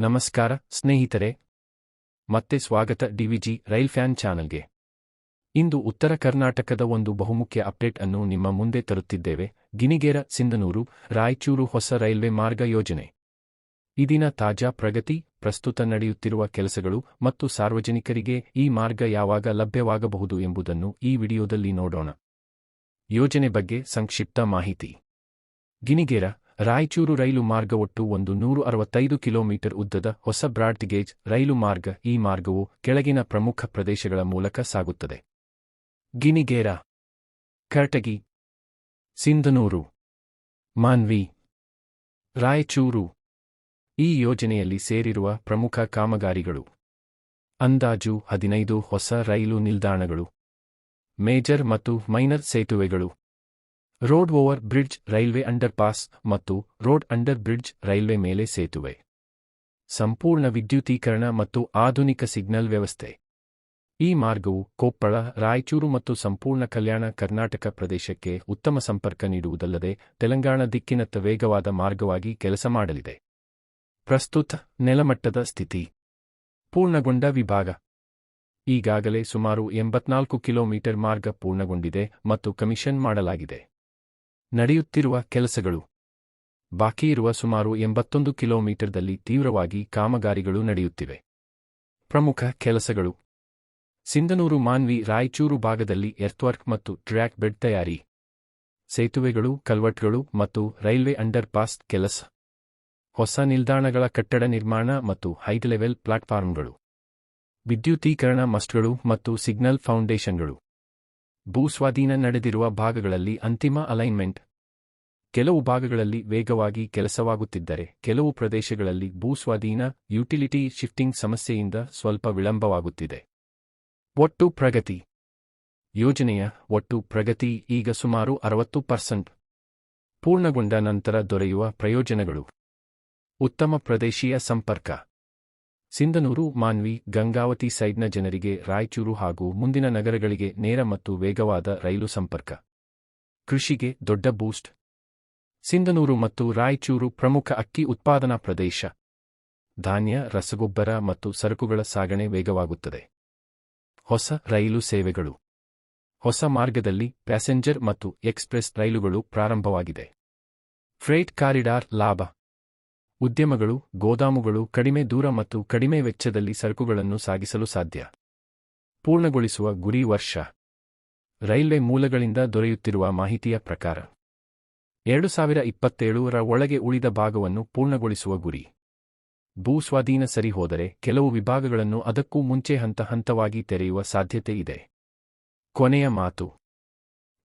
ನಮಸ್ಕಾರ, ಸ್ನೇಹಿತರೆ. ಮತ್ತೆ ಸ್ವಾಗತ ಡಿವಿಜಿ ರೈಲ್ ಫ್ಯಾನ್ ಚಾನಲ್ಗೆ. ಇಂದು ಉತ್ತರ ಕರ್ನಾಟಕದ ಒಂದು ಬಹುಮುಖ್ಯ ಅಪ್ಡೇಟ್ ಅನ್ನು ನಿಮ್ಮ ಮುಂದೆ ತರುತ್ತಿದ್ದೇವೆ. ಗಿನಿಗೇರ ಸಿಂಧನೂರು, ರಾಯಚೂರು ಹೊಸ ರೈಲ್ವೆ ಮಾರ್ಗ ಯೋಜನೆ. ಇದಿನ ತಾಜಾ ಪ್ರಗತಿ, ಪ್ರಸ್ತುತ ನಡೆಯುತ್ತಿರುವ ಕೆಲಸಗಳು ಮತ್ತು ಸಾರ್ವಜನಿಕರಿಗೆ ಈ ಮಾರ್ಗ ಯಾವಾಗ ಲಭ್ಯವಾಗಬಹುದು ಎಂಬುದನ್ನು ಈ ವಿಡಿಯೋದಲ್ಲಿ ನೋಡೋಣ. ಯೋಜನೆ ಬಗ್ಗೆ ಸಂಕ್ಷಿಪ್ತ ಮಾಹಿತಿ. ಗಿಣಿಗೇರ ರಾಯಚೂರು ರೈಲು ಮಾರ್ಗ ಒಟ್ಟು ಒಂದು ನೂರು ಅರವತ್ತೈದು ಕಿಲೋಮೀಟರ್ ಉದ್ದದ ಹೊಸ ಬ್ರಾಡ್ ಗೇಜ್ ರೈಲು ಮಾರ್ಗ. ಈ ಮಾರ್ಗವು ಕೆಳಗಿನ ಪ್ರಮುಖ ಪ್ರದೇಶಗಳ ಮೂಲಕ ಸಾಗುತ್ತದೆ. ಗಿನಿಗೇರಾ ಕರ್ಟಗಿ, ಸಿಂಧನೂರು, ಮಾನ್ವಿ, ರಾಯಚೂರು. ಈ ಯೋಜನೆಯಲ್ಲಿ ಸೇರಿರುವ ಪ್ರಮುಖ ಕಾಮಗಾರಿಗಳು ಅಂದಾಜು ಹದಿನೈದು ಹೊಸ ರೈಲು ನಿಲ್ದಾಣಗಳು, ಮೇಜರ್ ಮತ್ತು ಮೈನರ್ ಸೇತುವೆಗಳು. Road over bridge railway underpass ಮತ್ತು ರೋಡ್ ಅಂಡರ್ ಬ್ರಿಡ್ಜ್ ರೈಲ್ವೆ ಮೇಲೆ ಸೇತುವೆ. ಸಂಪೂರ್ಣ ವಿದ್ಯುತೀಕರಣ ಮತ್ತು ಆಧುನಿಕ ಸಿಗ್ನಲ್ ವ್ಯವಸ್ಥೆ. ಈ ಮಾರ್ಗವು ಕೊಪ್ಪಳ, ರಾಯಚೂರು ಮತ್ತು ಸಂಪೂರ್ಣ ಕಲ್ಯಾಣ ಕರ್ನಾಟಕ ಪ್ರದೇಶಕ್ಕೆ ಉತ್ತಮ ಸಂಪರ್ಕ ನೀಡುವುದಲ್ಲದೆ ತೆಲಂಗಾಣ ದಿಕ್ಕಿನತ್ತ ವೇಗವಾದ ಮಾರ್ಗವಾಗಿ ಕೆಲಸ ಮಾಡಲಿದೆ. ಪ್ರಸ್ತುತ ನೆಲಮಟ್ಟದ ಸ್ಥಿತಿ. ಪೂರ್ಣಗೊಂಡ ವಿಭಾಗ. ಈಗಾಗಲೇ ಸುಮಾರು ಎಂಬತ್ನಾಲ್ಕು ಕಿಲೋಮೀಟರ್ ಮಾರ್ಗ ಪೂರ್ಣಗೊಂಡಿದೆ ಮತ್ತು ಕಮಿಷನ್ ಮಾಡಲಾಗಿದೆ. ನಡೆಯುತ್ತಿರುವ ಕೆಲಸಗಳು. ಬಾಕಿ ಇರುವ ಸುಮಾರು ಎಂಬತ್ತೊಂದು ಕಿಲೋಮೀಟರ್ದಲ್ಲಿ ತೀವ್ರವಾಗಿ ಕಾಮಗಾರಿಗಳು ನಡೆಯುತ್ತಿವೆ. ಪ್ರಮುಖ ಕೆಲಸಗಳು. ಸಿಂಧನೂರು ಮಾನ್ವಿ ರಾಯಚೂರು ಭಾಗದಲ್ಲಿ ಎರ್ಥ್ವರ್ಕ್ ಮತ್ತು ಟ್ರ್ಯಾಕ್ ಬೆಡ್ ತಯಾರಿ. ಸೇತುವೆಗಳು ಕಲ್ವಟ್ಗಳು ಮತ್ತು ರೈಲ್ವೆ ಅಂಡರ್ಪಾಸ್ ಕೆಲಸ. ಹೊಸ ನಿಲ್ದಾಣಗಳ ಕಟ್ಟಡ ನಿರ್ಮಾಣ ಮತ್ತು ಹೈಟ್ ಲೆವೆಲ್ ಪ್ಲಾಟ್ಫಾರ್ಮ್ಗಳು ವಿದ್ಯುತೀಕರಣ ಮಸ್ಟ್ಗಳು ಮತ್ತು ಸಿಗ್ನಲ್ ಫೌಂಡೇಶನ್ಗಳು ಭೂಸ್ವಾಧೀನ ನಡೆದಿರುವ ಭಾಗಗಳಲ್ಲಿ ಅಂತಿಮ ಅಲೈನ್ಮೆಂಟ್. ಕೆಲವು ಭಾಗಗಳಲ್ಲಿ ವೇಗವಾಗಿ ಕೆಲಸವಾಗುತ್ತಿದ್ದರೆ, ಕೆಲವು ಪ್ರದೇಶಗಳಲ್ಲಿ ಭೂಸ್ವಾಧೀನ ಯುಟಿಲಿಟಿ ಶಿಫ್ಟಿಂಗ್ ಸಮಸ್ಯೆಯಿಂದ ಸ್ವಲ್ಪ ವಿಳಂಬವಾಗುತ್ತಿದೆ. ಒಟ್ಟು ಪ್ರಗತಿ. ಯೋಜನೆಯ ಒಟ್ಟು ಪ್ರಗತಿ ಈಗ ಸುಮಾರು ಅರವತ್ತು ಪರ್ಸೆಂಟ್. ಪೂರ್ಣಗೊಂಡ ನಂತರ ದೊರೆಯುವ ಪ್ರಯೋಜನಗಳು. ಉತ್ತಮ ಪ್ರದೇಶೀಯ ಸಂಪರ್ಕ. ಸಿಂಧನೂರು, ಮಾನ್ವಿ, ಗಂಗಾವತಿ ಸೈಡ್ನ ಜನರಿಗೆ ರಾಯಚೂರು ಹಾಗೂ ಮುಂದಿನ ನಗರಗಳಿಗೆ ನೇರ ಮತ್ತು ವೇಗವಾದ ರೈಲು ಸಂಪರ್ಕ. ಕೃಷಿಗೆ ದೊಡ್ಡ ಬೂಸ್ಟ್. ಸಿಂಧನೂರು ಮತ್ತು ರಾಯಚೂರು ಪ್ರಮುಖ ಅಕ್ಕಿ ಉತ್ಪಾದನಾ ಪ್ರದೇಶ. ಧಾನ್ಯ, ರಸಗೊಬ್ಬರ ಮತ್ತು ಸರಕುಗಳ ಸಾಗಣೆ ವೇಗವಾಗುತ್ತದೆ. ಹೊಸ ರೈಲು ಸೇವೆಗಳು. ಹೊಸ ಮಾರ್ಗದಲ್ಲಿ ಪ್ಯಾಸೆಂಜರ್ ಮತ್ತು ಎಕ್ಸ್ಪ್ರೆಸ್ ರೈಲುಗಳು ಪ್ರಾರಂಭವಾಗಿದೆ. ಫ್ರೇಟ್ ಕಾರಿಡಾರ್ ಲಾಭ. ಉದ್ಯಮಗಳು, ಗೋದಾಮುಗಳು ಕಡಿಮೆ ದೂರ ಮತ್ತು ಕಡಿಮೆ ವೆಚ್ಚದಲ್ಲಿ ಸರಕುಗಳನ್ನು ಸಾಗಿಸಲು ಸಾಧ್ಯ. ಪೂರ್ಣಗೊಳಿಸುವ ಗುರಿ ವರ್ಷ. ರೈಲ್ವೆ ಮೂಲಗಳಿಂದ ದೊರೆಯುತ್ತಿರುವ ಮಾಹಿತಿಯ ಪ್ರಕಾರ. ಎರಡು ಸಾವಿರ ಇಪ್ಪತ್ತೇಳರ ಒಳಗೆ ಉಳಿದ ಭಾಗವನ್ನು ಪೂರ್ಣಗೊಳಿಸುವ ಗುರಿ. ಭೂಸ್ವಾಧೀನ ಸರಿ ಹೋದರೆ ಕೆಲವು ವಿಭಾಗಗಳನ್ನು ಅದಕ್ಕೂ ಮುಂಚೆ ಹಂತ ಹಂತವಾಗಿ ತೆರೆಯುವ ಸಾಧ್ಯತೆ ಇದೆ. ಕೊನೆಯ ಮಾತು.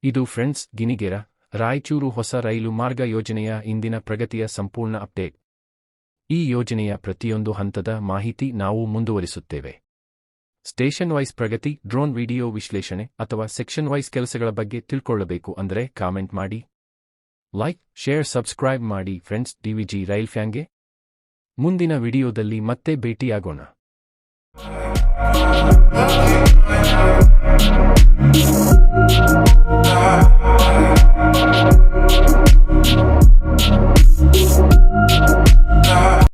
ಇದು ಫ್ರೆಂಡ್ಸ್, ಗಿನಿಗೆರ, ರಾಯಚೂರು ಹೊಸ ರೈಲು ಮಾರ್ಗ ಯೋಜನೆಯ ಇಂದಿನ ಪ್ರಗತಿಯ ಸಂಪೂರ್ಣ ಅಪ್ಡೇಟ್. ಈ ಯೋಜನೆಯ ಪ್ರತಿಯೊಂದು ಹಂತದ ಮಾಹಿತಿ ನಾವು ಮುಂದುವರಿಸುತ್ತೇವೆ. ಸ್ಟೇಷನ್ ವೈಸ್ ಪ್ರಗತಿ, ಡ್ರೋನ್ ವಿಡಿಯೋ ವಿಶ್ಲೇಷಣೆ ಅಥವಾ ಸೆಕ್ಷನ್ ವೈಸ್ ಕೆಲಸಗಳ ಬಗ್ಗೆ ತಿಳ್ಕೊಳ್ಳಬೇಕು ಅಂದರೆ ಕಾಮೆಂಟ್ ಮಾಡಿ. ಲೈಕ್, ಶೇರ್, ಸಬ್ಸ್ಕ್ರೈಬ್ ಮಾಡಿ ಫ್ರೆಂಡ್ಸ್ ಡಿವಿಜಿ ರೈಲ್ ಫ್ಯಾಂಗೆ. ಮುಂದಿನ ವಿಡಿಯೋದಲ್ಲಿ ಮತ್ತೆ ಭೇಟಿಯಾಗೋಣ.